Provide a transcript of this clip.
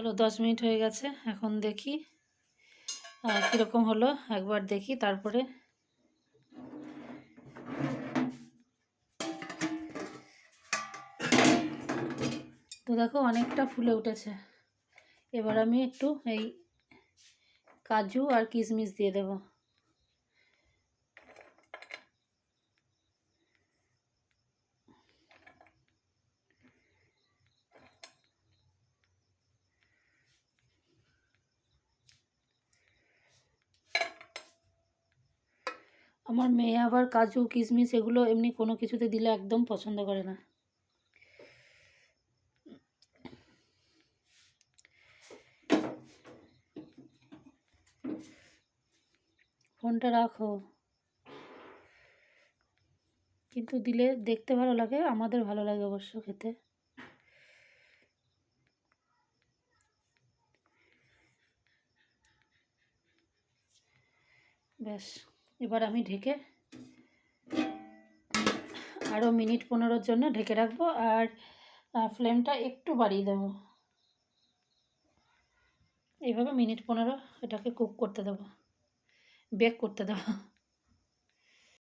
চলো দশ মিনিট হয়ে গেছে, এখন দেখি কীরকম হলো, একবার দেখি, তারপরে তো দেখো অনেকটা ফুলে উঠেছে। এবার আমি একটু এই কাজু আর কিশমিশ দিয়ে দেব। আমার মেয়ে আবার কাজু, কিশমিশ এগুলো এমনি কোনো কিছুতে দিলে একদম পছন্দ করে না। ফোনটা রাখো। কিন্তু দিলে দেখতে ভালো লাগে, আমাদের ভালো লাগে অবশ্য খেতে। ব্যাস। এবার আমি ঢেকে আরও মিনিট পনেরোর জন্য ঢেকে রাখব আর ফ্লেমটা একটু বাড়িয়ে দেব। এইভাবে মিনিট পনেরো এটাকে কুক করতে দেবো বেক করতে দেবো।